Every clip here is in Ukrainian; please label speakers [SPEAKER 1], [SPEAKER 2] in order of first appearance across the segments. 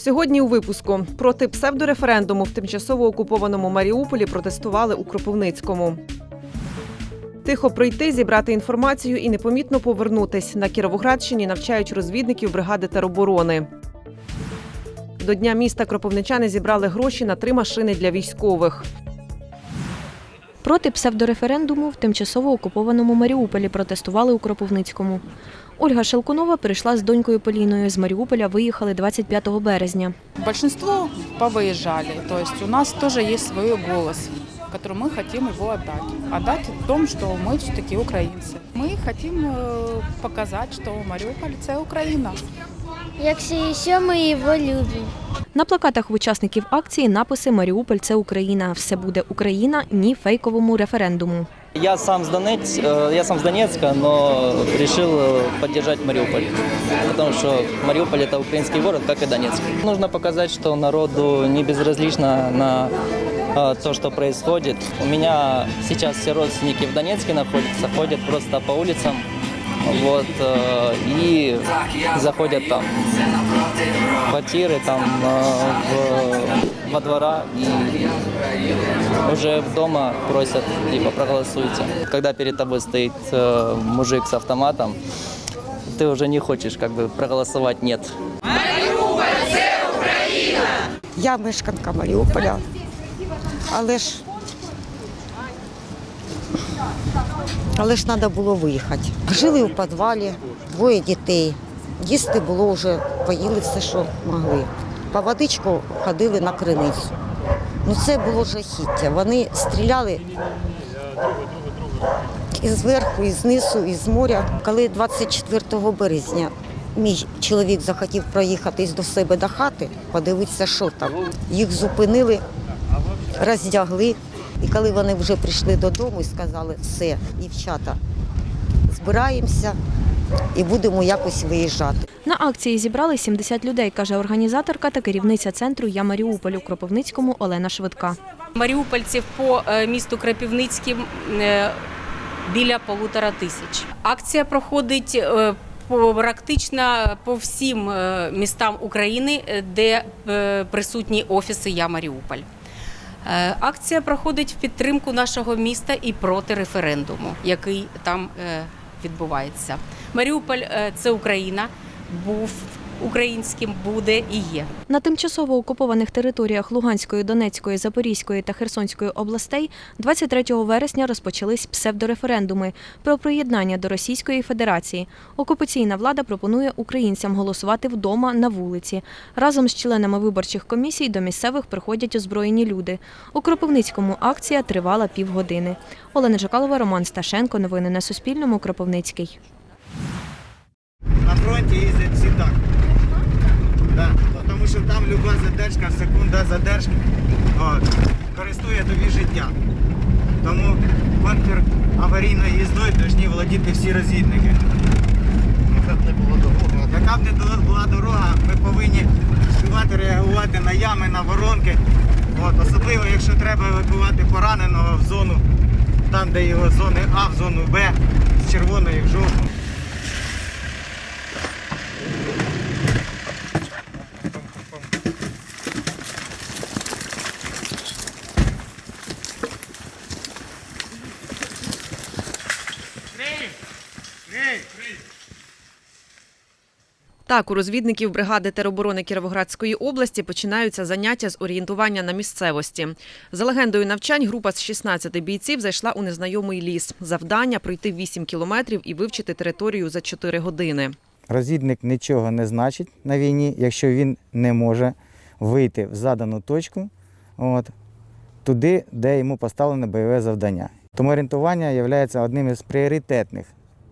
[SPEAKER 1] Сьогодні у випуску проти псевдореферендуму в тимчасово окупованому Маріуполі протестували у Кропивницькому. Тихо прийти, зібрати інформацію і непомітно повернутись. На Кіровоградщині навчають розвідників бригади тероборони. До дня міста кропивничани зібрали гроші на три машини для військових.
[SPEAKER 2] Проти псевдореферендуму в тимчасово окупованому Маріуполі протестували у Кропивницькому. Ольга Шелкунова прийшла з донькою Поліною. З Маріуполя виїхали 25 березня.
[SPEAKER 3] Большинство повыезжали. То есть у нас тоже есть свой голос, который мы хотим его отдать. Отдать в том, что мы все-таки украинцы. Мы хотим э, показать, что Мариуполь – це Україна.
[SPEAKER 4] Якщо ще ми його любимо.
[SPEAKER 2] На плакатах в учасників акції написи Маріуполь це Україна. Все буде Україна, ні фейковому референдуму.
[SPEAKER 5] Я сам с Донец, э, я сам с Донецка, но решил э, поддержать Мариуполь, потому что Мариуполь это украинский город, как и Донецк. Нужно показать, что народу не безразлично на э, то, что происходит. У меня сейчас все родственники в Донецке находятся, ходят просто по улицам, вот, э, и заходят там в квартиры, там э, в, во двора и уже дома просят, типа, проголосуйте. Когда перед тобой стоит э, мужик с автоматом, ты уже не хочешь как бы проголосовать «нет».
[SPEAKER 6] Я мешканка Маріуполя, але ж але ж треба було виїхати. Жили у підвалі, двоє дітей. Їсти було вже, поїли все, що могли. По водичку ходили на криницю. Ну це було жахіття. Вони стріляли і зверху, і знизу, і з моря. Коли 24 березня мій чоловік захотів проїхатись до себе до хати, подивитися, що там. Їх зупинили, роздягли. І коли вони вже прийшли додому і сказали, все, дівчата, збираємося і будемо якось виїжджати.
[SPEAKER 2] На акції зібрали 70 людей, каже організаторка та керівниця центру Я Маріуполь у Кропивницькому Олена Швидка.
[SPEAKER 7] маріупольців по е, місту Крапівницьким е, біля полутора тисяч. Акція проходить е, практично по всім містам України, де присутні офіси Я Маріуполь. Е, Акція проходить в підтримку нашого міста і проти референдуму, який там е, відбувається. Маріуполь е, це Україна, був українським, буде і є.
[SPEAKER 2] На тимчасово окупованих територіях Луганської, Донецької, Запорізької та Херсонської областей 23 вересня розпочались псевдореферендуми про приєднання до Російської Федерації. Окупаційна влада пропонує українцям голосувати вдома на вулиці. Разом з членами виборчих комісій до місцевих приходять озброєні люди. У Кропивницькому акція тривала півгодини. Олена Жакалова, Роман Сташенко. Новини на Суспільному. Кропивницький.
[SPEAKER 8] На фронті їздять всі так. Да. Тому що там люба задержка, секунда задержки от, користує тобі життя. Тому контр аварійною їздою повинні володіти всі розвідники. Яка б не була дорога. Яка б не була дорога, ми повинні співати реагувати на ями, на воронки. От, особливо, якщо треба евакувати пораненого в зону, там, де його зони А в зону Б, з червоної в жовту.
[SPEAKER 1] Так, у розвідників бригади тероборони Кіровоградської області починаються заняття з орієнтування на місцевості. За легендою навчань, група з 16 бійців зайшла у незнайомий ліс. Завдання пройти 8 кілометрів і вивчити територію за 4 години.
[SPEAKER 9] Розвідник нічого не значить на війні, якщо він не може вийти в задану точку от, туди, де йому поставлене бойове завдання. Тому орієнтування є одним із пріоритетних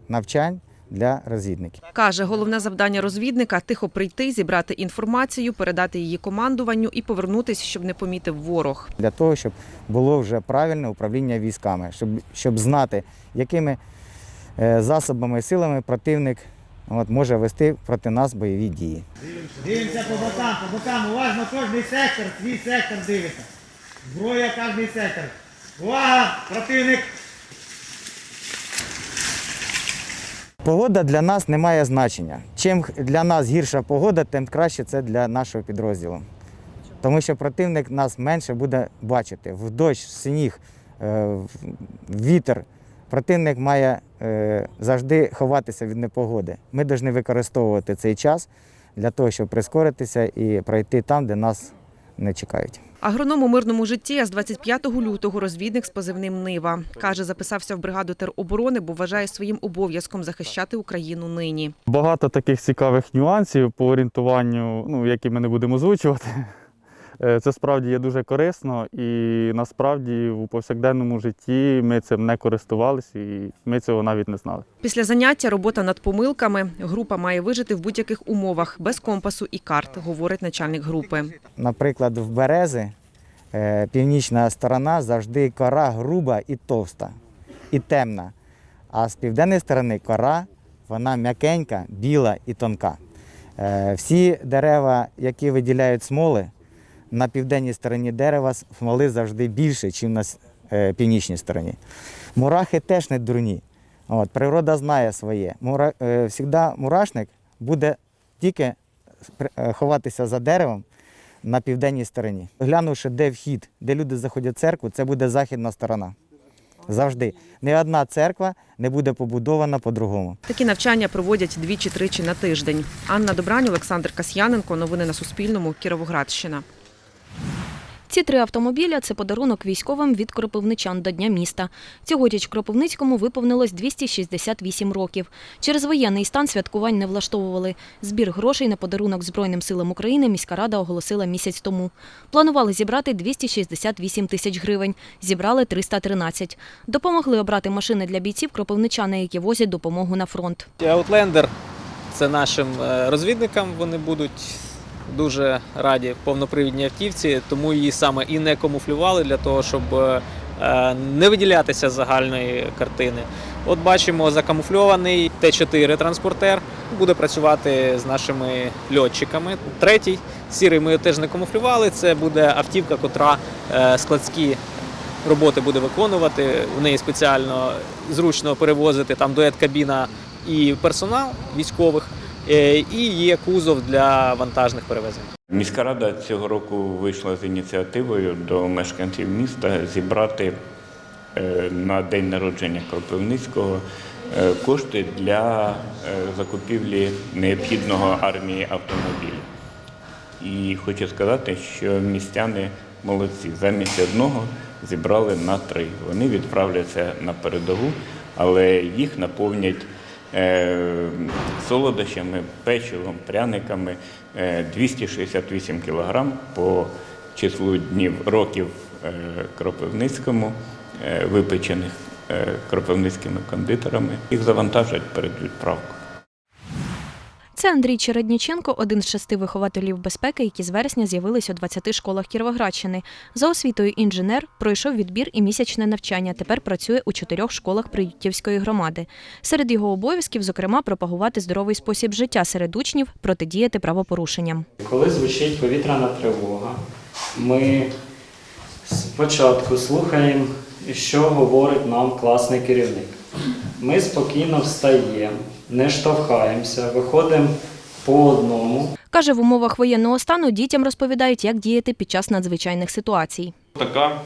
[SPEAKER 9] навчань для розвідників.
[SPEAKER 1] Каже, головне завдання розвідника тихо прийти, зібрати інформацію, передати її командуванню і повернутися, щоб не помітив ворог.
[SPEAKER 9] Для того, щоб було вже правильне управління військами, щоб, щоб знати, якими е, засобами і силами противник от, може вести проти нас бойові дії.
[SPEAKER 8] Дивимося по бокам, по бокам, уважно кожний сектор, свій сектор дивиться. Зброя кожний сектор. Увага! Противник!
[SPEAKER 9] Погода для нас не має значення. Чим для нас гірша погода, тим краще це для нашого підрозділу. Тому що противник нас менше буде бачити. В дощ, в сніг, е, вітер. Противник має е, завжди ховатися від непогоди. Ми повинні використовувати цей час для того, щоб прискоритися і пройти там, де нас не чекають.
[SPEAKER 1] Агроном у мирному житті а з 25 лютого розвідник з позивним Нива. Каже, записався в бригаду тероборони, бо вважає своїм обов'язком захищати Україну нині.
[SPEAKER 10] Багато таких цікавих нюансів по орієнтуванню, ну, які ми не будемо озвучувати. Е, Це справді є дуже корисно і насправді у повсякденному житті ми цим не користувалися і ми цього навіть не знали.
[SPEAKER 1] Після заняття робота над помилками. Група має вижити в будь-яких умовах без компасу і карт, говорить начальник групи.
[SPEAKER 9] Наприклад, в берези е, північна сторона завжди кора груба і товста, і темна. А з південної сторони кора вона м'якенька, біла і тонка. Е, Всі дерева, які виділяють смоли, на південній стороні дерева смоли завжди більше, ніж на е, північній стороні. Мурахи теж не дурні. От, природа знає своє. Мура, е, всігда мурашник буде тільки е, ховатися за деревом на південній стороні. Глянувши, де вхід, де люди заходять в церкву, це буде західна сторона. Завжди. Ні одна церква не буде побудована по-другому.
[SPEAKER 1] Такі навчання проводять двічі-тричі на тиждень. Анна Добрань, Олександр Касьяненко. Новини на Суспільному. Кіровоградщина.
[SPEAKER 2] Ці три автомобіля це подарунок військовим від кропивничан до Дня міста. Цьогоріч Кропивницькому виповнилось 268 років. Через воєнний стан святкувань не влаштовували. Збір грошей на подарунок Збройним силам України міська рада оголосила місяць тому. Планували зібрати 268 тисяч гривень. Зібрали 313. Допомогли обрати машини для бійців кропивничани, які возять допомогу на фронт.
[SPEAKER 11] Outlander це нашим е, розвідникам. Вони будуть дуже раді повнопривідній автівці, тому її саме і не камуфлювали для того, щоб е, не виділятися з загальної картини. От бачимо закамуфльований Т4 транспортер. Буде працювати з нашими льотчиками. Третій сірий ми теж не камуфлювали. Це буде автівка, котра е, складські роботи буде виконувати. У неї спеціально зручно перевозити там дует кабіна і персонал військових, і є кузов для вантажних перевезень.
[SPEAKER 12] Міська рада цього року вийшла з ініціативою до мешканців міста зібрати е, на день народження Кропивницького е, кошти для е, закупівлі необхідного армії автомобіля. І хочу сказати, що містяни молодці. Замість одного зібрали на три. Вони відправляться на передову, але їх наповнять е, солодощами, печивом, пряниками е, 268 кілограм по числу днів років е, Кропивницькому, е, випечених е, кропивницькими кондитерами. Їх завантажать перед відправкою.
[SPEAKER 2] Це Андрій Чередніченко, один з шести вихователів безпеки, які з вересня з'явились у 20 школах Кіровоградщини. За освітою інженер пройшов відбір і місячне навчання. Тепер працює у чотирьох школах Приютівської громади. Серед його обов'язків, зокрема, пропагувати здоровий спосіб життя серед учнів, протидіяти правопорушенням.
[SPEAKER 13] Коли звучить повітряна тривога, ми спочатку слухаємо, що говорить нам класний керівник. Ми спокійно встаємо, не штовхаємося, виходимо по одному.
[SPEAKER 2] Каже, в умовах воєнного стану дітям розповідають, як діяти під час надзвичайних ситуацій.
[SPEAKER 14] Така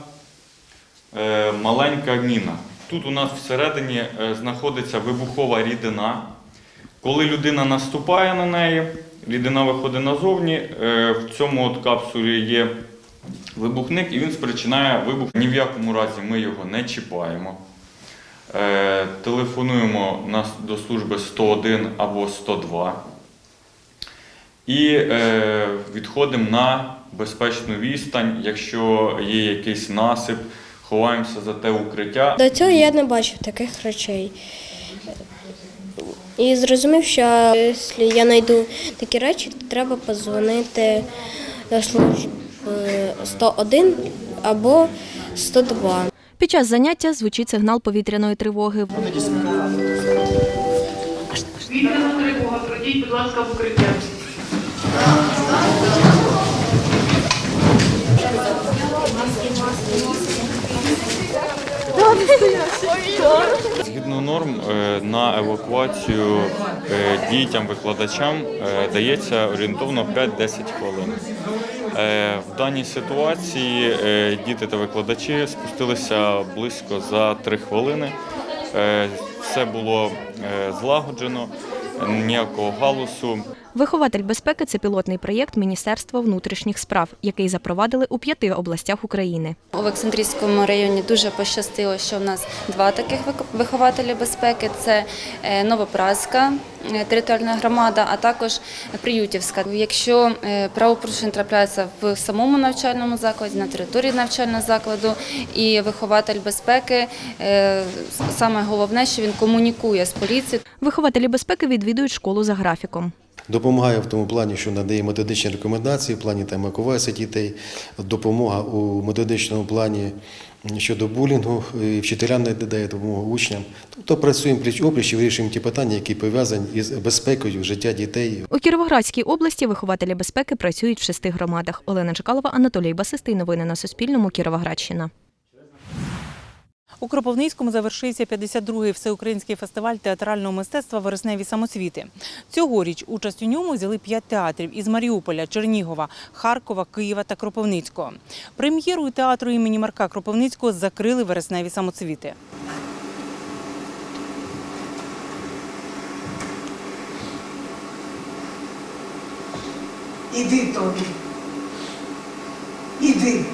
[SPEAKER 14] е, маленька міна. Тут у нас всередині е, знаходиться вибухова рідина. Коли людина наступає на неї, рідина виходить назовні. Е, в цьому от капсулі є вибухник і він спричиняє вибух. Ні в якому разі ми його не чіпаємо. Е, телефонуємо до служби 101 або 102 і е, відходимо на безпечну відстань. Якщо є якийсь насип, ховаємося за те укриття.
[SPEAKER 4] До цього я не бачив таких речей. І зрозумів, що якщо я знайду такі речі, то треба подзвонити до служби 101 або 102.
[SPEAKER 2] Під час заняття звучить сигнал повітряної тривоги.
[SPEAKER 15] Вітряна тривога, пройдіть, будь ласка, в укриття.
[SPEAKER 14] Згідно норм, е, на евакуацію е, дітям, викладачам е, дається орієнтовно 5-10 хвилин. Е, В даній ситуації е, діти та викладачі спустилися близько за три хвилини. Е, Все було злагоджено, ніякого галусу.
[SPEAKER 2] Вихователь безпеки це пілотний проєкт Міністерства внутрішніх справ, який запровадили у п'яти областях України.
[SPEAKER 16] У Олександрійському районі дуже пощастило, що в нас два таких вихователі безпеки: це е, Новопраська е, територіальна громада, а також Приютівська. Якщо е, правопорушення трапляється в самому навчальному закладі, на території навчального закладу, і вихователь безпеки, саме головне, що він комунікує з поліцією.
[SPEAKER 2] Вихователі безпеки відвідують школу за графіком.
[SPEAKER 17] Допомагає в тому плані, що надає методичні рекомендації в плані там евакуації дітей, допомога у методичному плані щодо булінгу, і вчителям надає допомогу учням. Тобто працюємо пліч опліч і вирішуємо ті питання, які пов'язані із безпекою життя дітей.
[SPEAKER 2] У Кіровоградській області вихователі безпеки працюють в шести громадах. Олена Чекалова, Анатолій Басистий. Новини на Суспільному. Кіровоградщина.
[SPEAKER 18] У Кропивницькому завершився 52-й всеукраїнський фестиваль театрального мистецтва Вересневі самоцвіти. Цьогоріч участь у ньому взяли п'ять театрів із Маріуполя, Чернігова, Харкова, Києва та Кропивницького. Прем'єрою театру імені Марка Кропивницького закрили вересневі самоцвіти.
[SPEAKER 19] Іди, Тобі. Іди.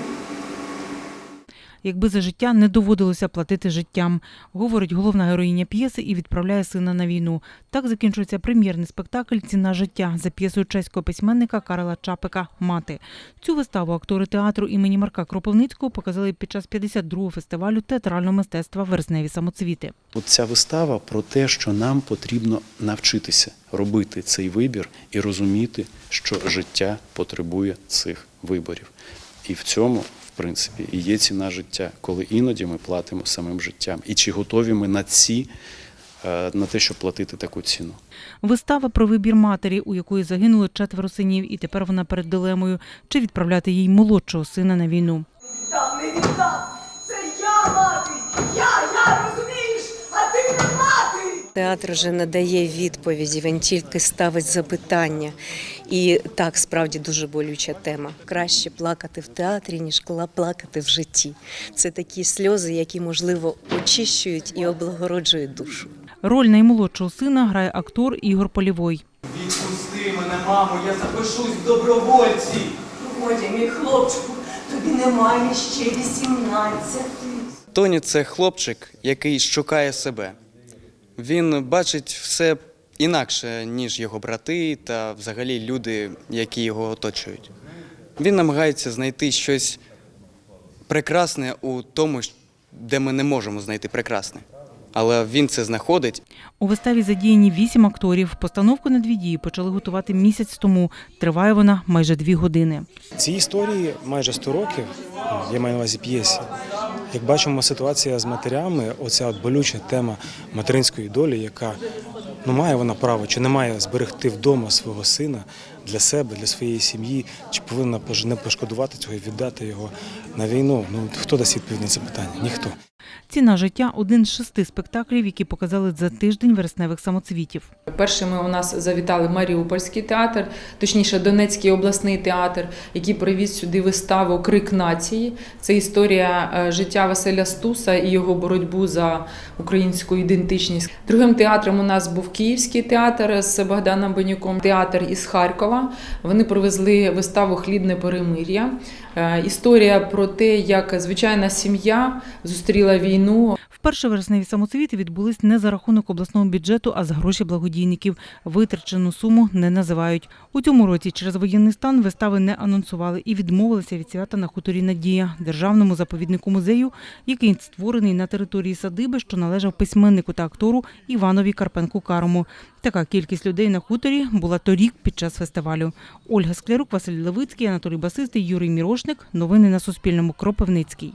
[SPEAKER 18] Якби за життя не доводилося платити життям, говорить головна героїня п'єси і відправляє сина на війну. Так закінчується прем'єрний спектакль Ціна життя за п'єсою чеського письменника Карла Чапика Мати. Цю виставу актори театру імені Марка Кропивницького показали під час 52-го фестивалю театрального мистецтва Вересневі самоцвіти.
[SPEAKER 20] От ця вистава про те, що нам потрібно навчитися робити цей вибір і розуміти, що життя потребує цих виборів. І в цьому, принципі, і є ціна життя, коли іноді ми платимо самим життям. І чи готові ми на ці, е, на те, щоб платити таку ціну?
[SPEAKER 18] Вистава про вибір матері, у якої загинули четверо синів, і тепер вона перед дилемою, чи відправляти їй молодшого сина на війну.
[SPEAKER 21] Театр вже надає відповіді, він тільки ставить запитання. І так, справді дуже болюча тема. Краще плакати в театрі, ніж кла- плакати в житті. Це такі сльози, які, можливо, очищують і облагороджують душу.
[SPEAKER 18] Роль наймолодшого сина грає актор Ігор Полівой.
[SPEAKER 19] Відпусти мене, мамо, я запишусь в добровольці. Годі, мій хлопчику, тобі немає ще 18.
[SPEAKER 22] Тоні це хлопчик, який шукає себе. Він бачить все інакше, ніж його брати та взагалі люди, які його оточують. Він намагається знайти щось прекрасне у тому, де ми не можемо знайти прекрасне. Але він це знаходить
[SPEAKER 18] У виставі задіяні вісім акторів. Постановку на дві дії почали готувати місяць тому. Триває вона майже дві години.
[SPEAKER 23] Цій історії майже 100 років, я маю на увазі п'єсі. Як бачимо, ситуація з матерями, оця от болюча тема материнської долі, яка ну має вона право чи не має зберегти вдома свого сина для себе, для своєї сім'ї, чи повинна не пошкодувати цього і віддати його на війну. Ну хто дасть відповідь на це питання? Ніхто.
[SPEAKER 18] Ціна життя один з шести спектаклів, які показали за тиждень вересневих самоцвітів.
[SPEAKER 24] Першими у нас завітали Маріупольський театр, точніше Донецький обласний театр, який привіз сюди виставу Крик нації. Це історія е, життя Василя Стуса і його боротьбу за українську ідентичність. Другим театром у нас був Київський театр з Богданом Бенюком, театр із Харкова. Вони привезли виставу Хлібне перемир'я. Е, Історія про те, як звичайна сім'я зустріла війну.
[SPEAKER 18] Вперше вересневі самоцвіти відбулись не за рахунок обласного бюджету, а за гроші благодійників. Витрачену суму не називають. У цьому році через воєнний стан вистави не анонсували і відмовилися від свята на хуторі Надія, державному заповіднику музею, який створений на території садиби, що належав письменнику та актору Іванові Карпенку Карому. Така кількість людей на хуторі була торік під час фестивалю. Ольга Склярук, Василь Левицький, Анатолій Басистий, Юрій Мірошник. Новини на Суспільному. Кропивницький.